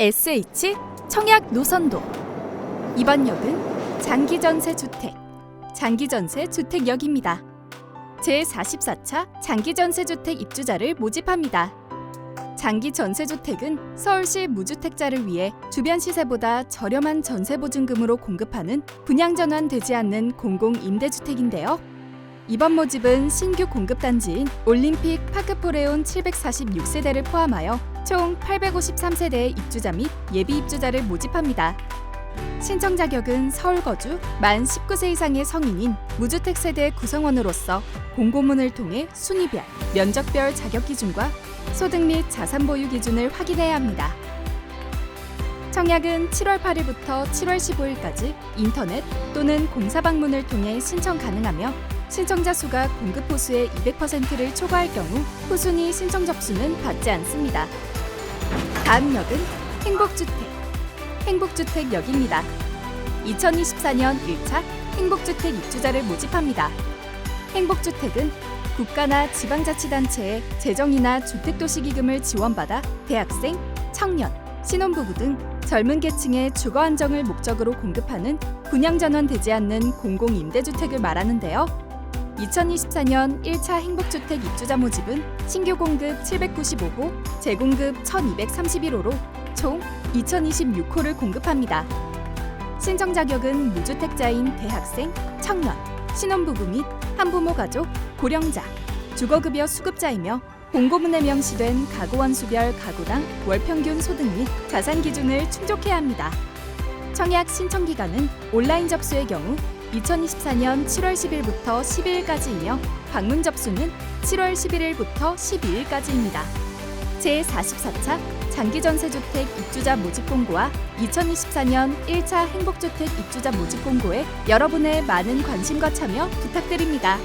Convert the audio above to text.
SH 청약 노선도 이번 역은 장기전세 주택 장기전세 주택역입니다. 제44차 장기전세 주택 입주자를 모집합니다. 장기 전세 주택은 서울시 무주택자를 위해 주변 시세보다 저렴한 전세 보증금으로 공급하는 분양 전환되지 않는 공공 임대 주택인데요. 이번 모집은 신규 공급 단지인 올림픽 파크포레온 746세대를 포함하여 총 853세대의 입주자 및 예비 입주자를 모집합니다. 신청 자격은 서울 거주 만 19세 이상의 성인인 무주택 세대 구성원으로서 공고문을 통해 순위별, 면적별 자격 기준과 소득 및 자산 보유 기준을 확인해야 합니다. 청약은 7월 8일부터 7월 15일까지 인터넷 또는 공사 방문을 통해 신청 가능하며 신청자 수가 공급 호수의 200%를 초과할 경우 후순위 신청 접수는 받지 않습니다. 다음 역은 행복주택, 행복주택역입니다. 2024년 1차 행복주택 입주자를 모집합니다. 행복주택은 국가나 지방자치단체의 재정이나 주택도시기금을 지원받아 대학생, 청년, 신혼부부 등 젊은 계층의 주거 안정을 목적으로 공급하는 분양전환되지 않는 공공임대주택을 말하는데요. 2024년 1차 행복주택 입주자 모집은 신규 공급 795호, 재공급 1231호로 총 2026호를 공급합니다. 신청 자격은 무주택자인 대학생, 청년, 신혼부부 및 한부모 가족, 고령자, 주거급여 수급자이며 공고문에 명시된 가구 원 수별 가구당 월평균 소득 및 자산 기준을 충족해야 합니다. 청약 신청 기간은 온라인 접수의 경우 2024년 7월 10일부터 12일까지이며 방문 접수는 7월 11일부터 12일까지입니다. 제44차 장기전세주택 입주자 모집 공고와 2024년 1차 행복주택 입주자 모집 공고에 여러분의 많은 관심과 참여 부탁드립니다.